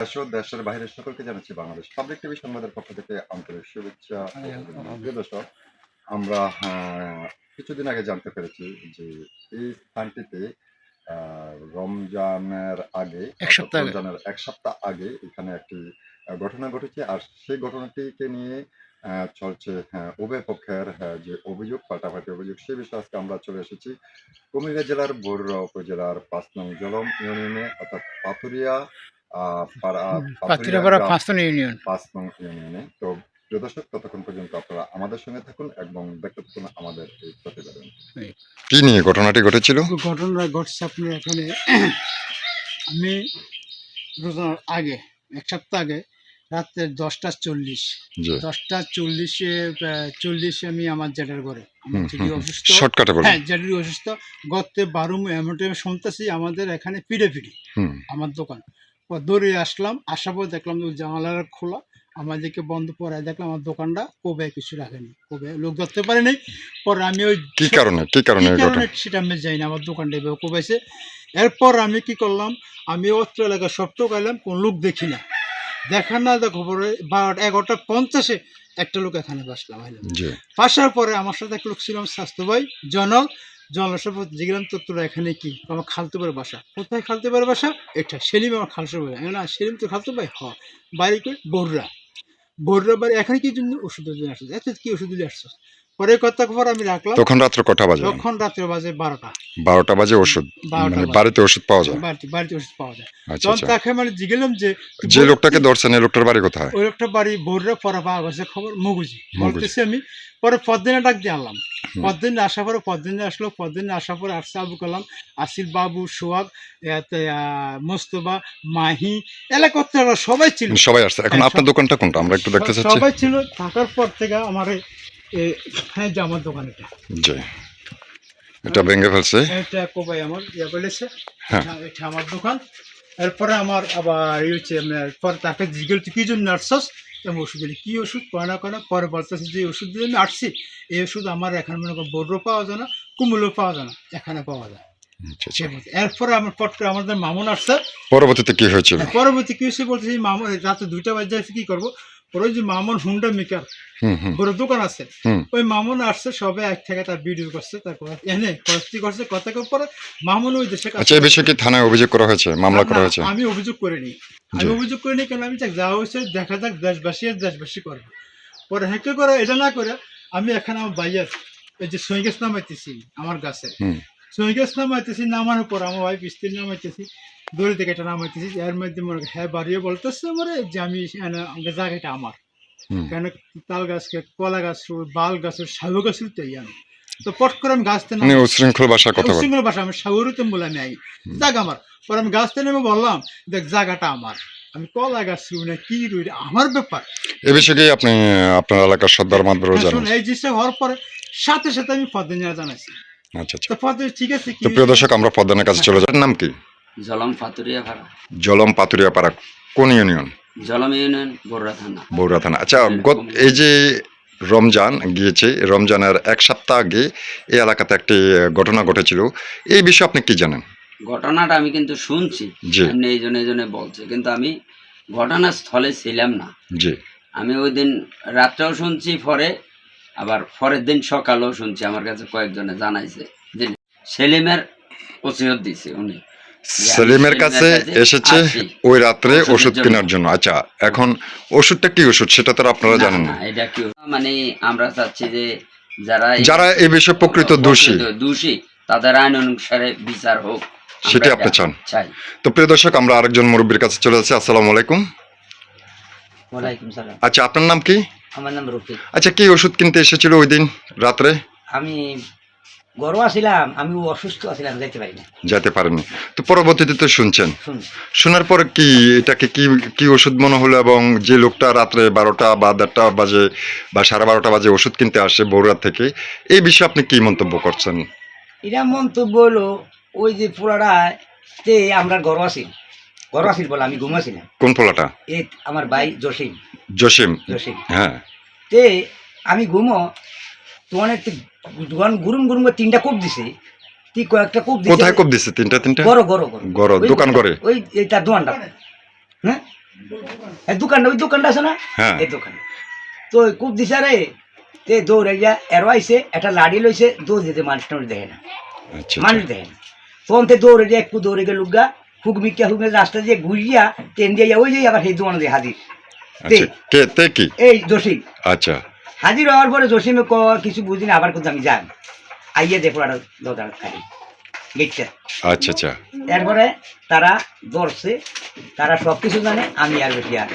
দেশ ও দেশের বাইরে সকলকে জানাচ্ছি বাংলাদেশ পাবলিক টিভি সংবাদের পক্ষ থেকে আন্তরিক শুভেচ্ছা দর্শক আমরা কিছুদিন আগে জানতে পেরেছি যে এই স্থানটিতে রমজানের আগে রমজানের এক সপ্তাহ আগে এখানে একটি ঘটনা ঘটেছে। আর সেই ঘটনাটিকে নিয়ে চলছে উভয় পক্ষের যে অভিযোগ পাল্টাপাল্টি অভিযোগ সেই বিষয়ে আজকে আমরা চলে এসেছি। কুমিল্লা জেলার বরুড়া উপজেলার পাঁচ নং জলম ইউনিয়নে অর্থাৎ পাথুরিয়া ইউনিয়ন। ইউনিয়নে। তো প্রিয় দর্শক ততক্ষণ পর্যন্ত আপনারা আমাদের সঙ্গে থাকুন এবং দেখতে থাকুন আমাদের এই প্রতিবেদন। কি নিয়ে ঘটনাটি ঘটেছিল? ঘটনা ঘটছে আপনার এখানে। আমি রোজার আগে এক সপ্তাহ আগে রাত্রে দশটা চল্লিশ। দশটা চল্লিশে চল্লিশে আমি আমার জেঠার ঘরে। অসুস্থ। হ্যাঁ অসুস্থ। গতে বারো এমন টাইমে শুনতেছি আমাদের এখানে পিড়ে পিড়ি। আমার দোকান। দৌড়ে আসলাম আসার পর দেখলাম যে জানালাটা খোলা। আমাদেরকে বন্ধ পড়ায় দেখলাম আমার দোকানটা কবে কিছু রাখেনি কবে লোক ধরতে পারেনি। পরে আমি ওই কি কারণে কি কারণে সেটা আমি যাই না আমার দোকানটা এভাবে কোবাইছে এরপর আমি কি করলাম আমি অত্র এলাকা সব টোকাইলাম কোন লোক দেখি না। দেখার না দেখো পরে বারোটা এগারোটা পঞ্চাশে একটা লোক এখানে বাসলাম জি। পরে আমার সাথে এক লোক ছিলাম স্বাস্থ্য ভাই জনক। সাথে জিজ্ঞাসা তো তোরা এখানে কি? আমার পারে বাসা। কোথায় খালতে পারে বাসা? এটা, সেলিম আমার খালসা ভাই আমি না সেলিম তো খালতে ভাই হ। বাড়ি করে বড়রা বড়রা বাড়ি, এখানে কি জন্য ওষুধ জন্য আসছে এত কি ওষুধ দিলে আসছো পরে কথা আমি রাখলাম? তখন রাত্র কটা বাজে? তখন রাত্রে বাজে বারোটা। বারোটা বাজে ওষুধ। মানে বাড়িতে ওষুধ পাওয়া যায়? বাড়িতে ওষুধ পাওয়া যায়। আচ্ছা তখন আচ্ছা। তাকে মানে জিগেলাম যে যে লোকটাকে ধরছেন এই লোকটার বাড়ি কোথায়? ওই একটা বাড়ি পরে পাওয়া গেছে খবর মগুজি। বলতেছি আমি পরে ডাক দিয়ে আনলাম। আসার পরে আসলো আসার পরে আসছে আবু কালাম আসিল বাবু সোহাগ মোস্তফা মাহি এলাকার সবাই ছিল। সবাই আসছে। এখন হ্যাঁ, আপনার দোকানটা কোনটা? আমরা একটু দেখতে চাচ্ছি। সবাই ছিল থাকার পর থেকে আমার হ্যাঁ জামার দোকান এটা। জি। এটা ভেঙে ফেলছে? এটা কোবাই আমার ইয়ে বলেছে। হ্যাঁ। এটা- এটা আমার দোকান। এরপরে আমার আবার ইয়ে হচ্ছে পরে তাকে জিজ্ঞেস কি জন্য আসছস আমি ওষুধ দিলি কি ওষুধ? করে না করে না পরে বলতেছে যে ওষুধ দিয়ে আমি আসছি এই ওষুধ আমার এখানে মনে করো বড়ো পাওয়া যায় না কুমুলও পাওয়া যায় না এখানে পাওয়া যায়। আচ্ছা, সে আচ্ছা। এরপরে আমার পট করে আমাদের মামুন আসছে। পরবর্তীতে কি হয়েছিল? পরবর্তী কি হয়েছে বলতেছি মামুন রাতে দুইটা বাজে কি করব? ওই যে মামুন হুন্ডা মেকার হুম দোকান আছে। ওই মামুন আসছে সবে এক থেকে তার ভিডিও করছে তারপর এনে করছে কথা পরে মামুন ওই দেশে আচ্ছা এই বিষয়ে কি থানায় অভিযোগ করা হয়েছে? মামলা করা হয়েছে? আমি অভিযোগ করিনি। আমি অভিযোগ করিনি কেন? আমি যা হয়েছে দেখা যাক দেশবাসী আর দেশবাসী করবে। পরে হেঁকে করে? এটা না করে আমি এখানে আমার বাইয়ের এই যে সৈগাছ নামাইতেছি আমার গাছে। সৈগাছ নামাইতেছি নামানোর পর আমার ওয়াইফ স্ত্রী নামাইতেছি। দড়ি থেকে এটা নামাইতেছি এর মধ্যে মনে হ্যাঁ বাড়িয়ে বলতেছে আমার যে আমি জায়গাটা আমার। কেন তাল গাছ কলা গাছ বাল গাছ শালু গাছ তাই আমি তো পট করে আমি গাছতে মানে উশৃঙ্খল ভাষার কথা বল। উশৃঙ্খল ভাষা আমি সাগরিতে বলে আমি আই জায়গা আমার। পরে আমি গাছতে নেমে বললাম দেখ জায়গাটা আমার। আমি কলা গাছ রুই না কি রুই আমার ব্যাপার। এ বিষয়ে আপনি আপনার এলাকার সর্দার মাদবরও হ্যাঁ, জানেন? এই জিনিসটা হওয়ার পরে সাথে সাথে আমি পদ্মা জানাইছি। আচ্ছা আচ্ছা। তো পদ্মা ঠিক আছে কি তো প্রিয় দর্শক আমরা প্রধানের কাছে চলে যাই। নাম কি? জলম ফাতুরিয়া ভাড়া জলম পাতুরিয়া পাড়া কোন ইউনিয়ন? জলম ইউনিয়ন বড়রা থানা। বগুড়া থানা। আচ্ছা এই যে রমজান গিয়েছে রমজানের এক সপ্তাহ আগে এই এলাকাতে একটি ঘটনা ঘটেছিল এই বিষয়ে আপনি কি জানেন? ঘটনাটা আমি কিন্তু শুনছি এমনি এই জন্য এই জন্য বলছে কিন্তু আমি ঘটনাস্থলে ছিলাম না। জি। আমি ওই দিন রাত্রেও শুনছি পরে আবার পরের দিন সকালেও শুনছি আমার কাছে কয়েকজনে জানাইছে যে সেলিমের ওসিয়ত দিছে উনি। সেলিমের কাছে এসেছে ওই রাত্রে ওষুধ কেনার জন্য। আচ্ছা এখন ওষুধটা কি ওষুধ সেটা তো আর আপনারা জানেন না, এটা কি মানে আমরা চাচ্ছি যে যারা এই- যারা এই বিষয়ে প্রকৃত দোষী। দোষী তাদের আইন অনুসারে বিচার হোক। সেটা আপনি চান? তো প্রিয় দর্শক আমরা আরেকজন মুরব্বীর কাছে চলে যাচ্ছি। আসসালামু আলাইকুম। ওয়ালাইকুম সালাম। আচ্ছা আপনার নাম কি? আমার নাম রফিক। আচ্ছা কি ওষুধ কিনতে এসেছিল ওই দিন রাত্রে? আমি গরম আছিলাম আমি অসুস্থ আছিলাম যাইতে পারি না যেতে পারেননি। তো পরবর্তীতে তো শুনছেন। শুন শোনার পরে কি এটাকে কি কি ওষুধ মনে হলো এবং যে লোকটা রাত্রে বারোটা বা দেড়টা বাজে বা সাড়ে বারোটা বাজে ওষুধ কিনতে আসে বগুড়া থেকে এই বিষয়ে আপনি কি মন্তব্য করছেন? এটা মন্তব্য হলো ওই যে পোড়াটায় তে আমরা গরম আছি। গরম আছিল বলে আমি ঘুমাছিলাম কোন পোলাটা এই আমার ভাই জসিম। জসিম। জসিম। হ্যাঁ। তে আমি ঘুমো তোমার দোকান গুরুম গুরুম করে তিনটা কোপ দিছে। তুই কয়েকটা কোপ দিছে। কোথায় কোপ দিছে? তিনটা তিনটা? গরো গরো গরো। গড় ওই- দোকান করে ওই এইটা দোকানটা। হ্যাঁ? এই দোকানটা ওই দোকানটা আছে না? হ্যাঁ। এই দোকান। তো ওই কূপ দিছে রে তে দৌড়ে গিয়া এরো আইসে একটা লাড়ি লইছে দৌড় দিতে মানুষ টানুষ দেখে না। আচ্ছা মানুষ দেখে না। তখন তে দৌড়ে গিয়ে একটু দৌড়ে গিয়ে লুগা হুকমিকা হুকমে রাস্তা দিয়ে ঘুরিয়া ট্রেন দিয়ে ওই যে আবার সেই দোকানে দিয়ে হাজির। আচ্ছা কে তে কি? এই জসিম আচ্ছা। হাজির হওয়ার পরে জসিমে ক কিছু বুঝি না আবার কিন্তু আমি যান আইয়া দেখো আর দরজা খালি। আচ্ছা আচ্ছা। এরপরে তারা ধরছে তারা সব কিছু জানে আমি আর বেশি আর